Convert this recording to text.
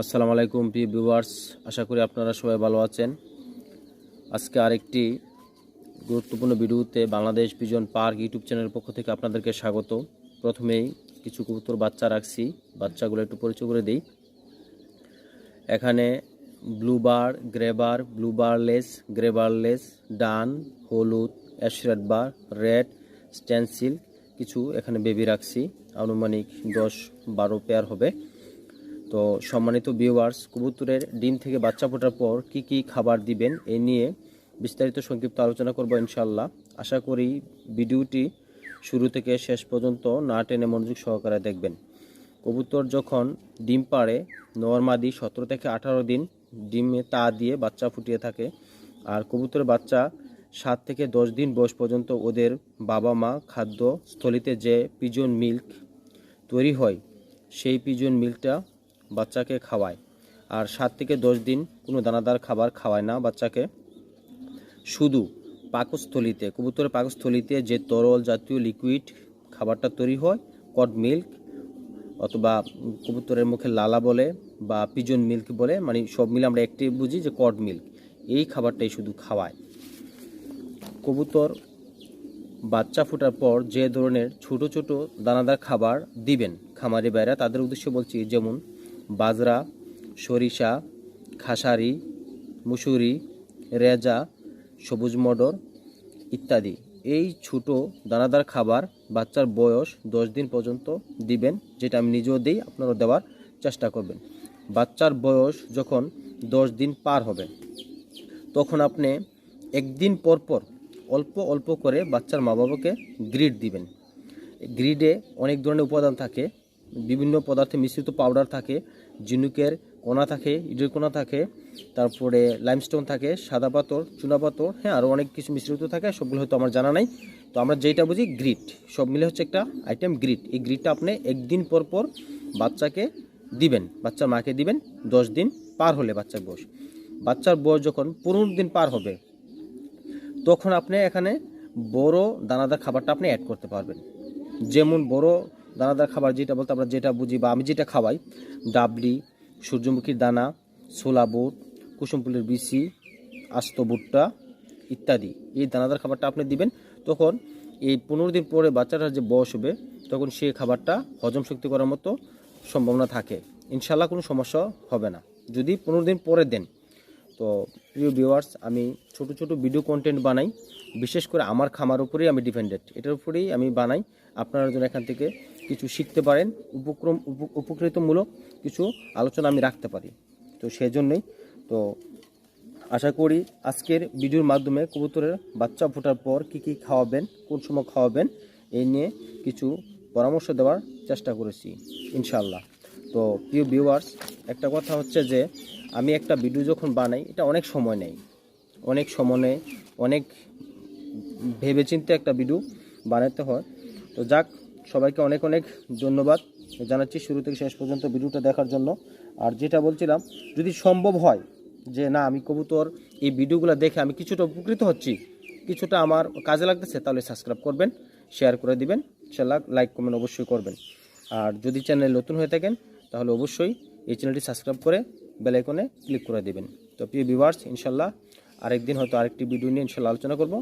আসসালামু আলাইকুম, প্রিয় ভিউয়ার্স। আশা করি আপনারা সবাই ভালো আছেন। আজকে আরেকটি গুরুত্বপূর্ণ ভিডিওতে বাংলাদেশ পিজন পার্ক ইউটিউব চ্যানেলের পক্ষ থেকে আপনাদেরকে স্বাগত। প্রথমেই কিছু কবুতর বাচ্চা রাখছি। বাচ্চাগুলো একটু পরিচয় করে দিই। এখানে ব্লুবার গ্রেবার ব্লুবারলেস গ্রেবারলেস ডান, হলুদ অ্যাশরেড বার, রেড স্ট্যান্সিল কিছু এখানে বেবি রাখছি। আনুমানিক দশ বারো পেয়ার হবে। তো সম্মানিত ভিউয়ার্স কবুতরের ডিম থেকে বাচ্চা ফোটার পর কি কি খাবার দিবেন এ নিয়ে বিস্তারিত সংক্ষিপ্ত আলোচনা করব ইনশাল্লাহ আশা করি ভিডিওটি শুরু থেকে শেষ পর্যন্ত না টেনে মনোযোগ সহকারে দেখবেন। কবুতর যখন ডিম পাড়ে নর্মাদি সতেরো থেকে আঠারো দিন ডিমে তা দিয়ে বাচ্চা ফুটিয়ে থাকে। আর কবুতরের বাচ্চা সাত থেকে দশ দিন বয়স পর্যন্ত ওদের বাবা মা খাদ্য স্থলিতে যে পিজন মিল্ক তৈরি হয়, সেই পিজন মিল্কটা বাচ্চাকে খাওয়ায়। আর সাত থেকে দশ দিন কোনো দানাদার খাবার খাওয়ায় না বাচ্চাকে। শুধু পাকস্থলিতে, কবুতরের পাকস্থলিতে যে তরল জাতীয় লিকুইড খাবারটা তৈরি হয় কড মিল্ক অথবা কবুতরের মুখে লালা বলে বা পিজন মিল্ক বলে মানে সব মিলে আমরা একটি বুঝি যে কড মিল্ক এই খাবারটাই শুধু খাওয়ায়। কবুতর বাচ্চা ফোটার পর যে ধরনের ছোট ছোট দানাদার খাবার দিবেন খামারি বাইরা তাদের উদ্দেশ্য বলছি যেমন বাজরা, সরিষা, খাসারি, মুসুরি, রেজা, সবুজ মটর ইত্যাদি। এই ছোট দানাদার খাবার বাচ্চার বয়স দশ দিন পর্যন্ত দিবেন, যেটা আমি নিজেও দিই আপনারা দেওয়ার চেষ্টা করবেন। বাচ্চার বয়স যখন দশ দিন পার হবে, তখন আপনি একদিন পর পর অল্প অল্প করে বাচ্চার মা বাবাকে গ্রিড দিবেন। গ্রিডে অনেক ধরনের উপাদান থাকে বিভিন্ন পদার্থে মিশ্রিত পাউডার থাকে ঝিনুকের কোনা থাকে, ইটের কোনা থাকে, তারপরে লাইমস্টোন থাকে, সাদা পাথর, চুনা পাথর হ্যাঁ আরও অনেক কিছু মিশ্রিত থাকে, সবগুলো হয়তো আমার জানা নাই। তো আমরা যেটা বুঝি গ্রিড সব মিলে হচ্ছে একটা আইটেম গ্রিড এই গ্রিডটা আপনি একদিন পর পর বাচ্চাকে দিবেন, বাচ্চার মাকে দিবেন, দশ দিন পার হলে বাচ্চার বয়স। বাচ্চার বয়স যখন পনেরো দিন পার হবে, তখন আপনি এখানে বড় দানাদার খাবারটা আপনি অ্যাড করতে পারবেন। যেমন বড় দানাদার খাবার যেটা বলতে আমরা যেটা বুঝি বা আমি যেটা খাওয়াই, ডাবলি, সূর্যমুখীর দানা, ছোলা বুট, কুসুম ফুলের বিচি, আস্ত ভুট্টা ইত্যাদি। এই দানাদার খাবারটা আপনি দিবেন, তখন এই পনেরো দিন পরে বাচ্চাটার যে বয়স হবে, তখন সে খাবারটা হজম শক্তি করার মতো সম্ভাবনা থাকে। ইনশাল্লাহ কোনো সমস্যা হবে না। যদি পনেরো দিন পরে দেন, তো প্রিয় ভিউয়ার্স আমি ছোট ছোট ভিডিও কন্টেন্ট বানাই, বিশেষ করে আমার খামার উপরেই আমি ডিপেন্ডেন্ট এটার উপরেই আমি বানাই, আপনারা যেন এখান থেকে কিছু শিখতে পারেন, উপক্রম, উপ- উপকৃতমূলক কিছু আলোচনা আমি রাখতে পারি। তো সেই জন্যই তো আশা করি আজকের ভিডিওর মাধ্যমে কবুতরের বাচ্চা ফোটার পর কি কি খাওয়াবেন, কোন সময় খাওয়াবেন এই নিয়ে কিছু পরামর্শ দেওয়ার চেষ্টা করেছি ইনশাল্লাহ তো প্রিয় ভিউয়ার্স একটা কথা হচ্ছে যে, আমি একটা ভিডিও যখন বানাই, এটা অনেক সময় নেই অনেক সময় নেয়, অনেক ভেবেচিন্তে একটা ভিডিও বানাতে হয়। তো যাক সবাইকে অনেক অনেক ধন্যবাদ। জানাচ্ছি শুরু থেকে শেষ পর্যন্ত ভিডিওটা দেখার জন্য। আর যেটা বলছিলাম, যদি সম্ভব হয় যে না, আমি কবুতর এই ভিডিওগুলো দেখে আমি কিছুটা উপকৃত হচ্ছি, কিছুটা আমার কাজে লাগতেছে, তাহলে সাবস্ক্রাইব করবেন শেয়ার করে দিবেন ইনশাল্লাহ লাইক কমেন্ট অবশ্যই করবেন। আর যদি চ্যানেল নতুন হয়ে থাকেন, তাহলে অবশ্যই এই চ্যানেলটি সাবস্ক্রাইব করে বেল আইকনে ক্লিক করে দিবেন। তো প্রিয় ভিউয়ার্স ইনশাল্লাহ আরেকদিন হয়তো আরেকটি ভিডিও নিয়ে ইনশাল্লাহ আলোচনা করব।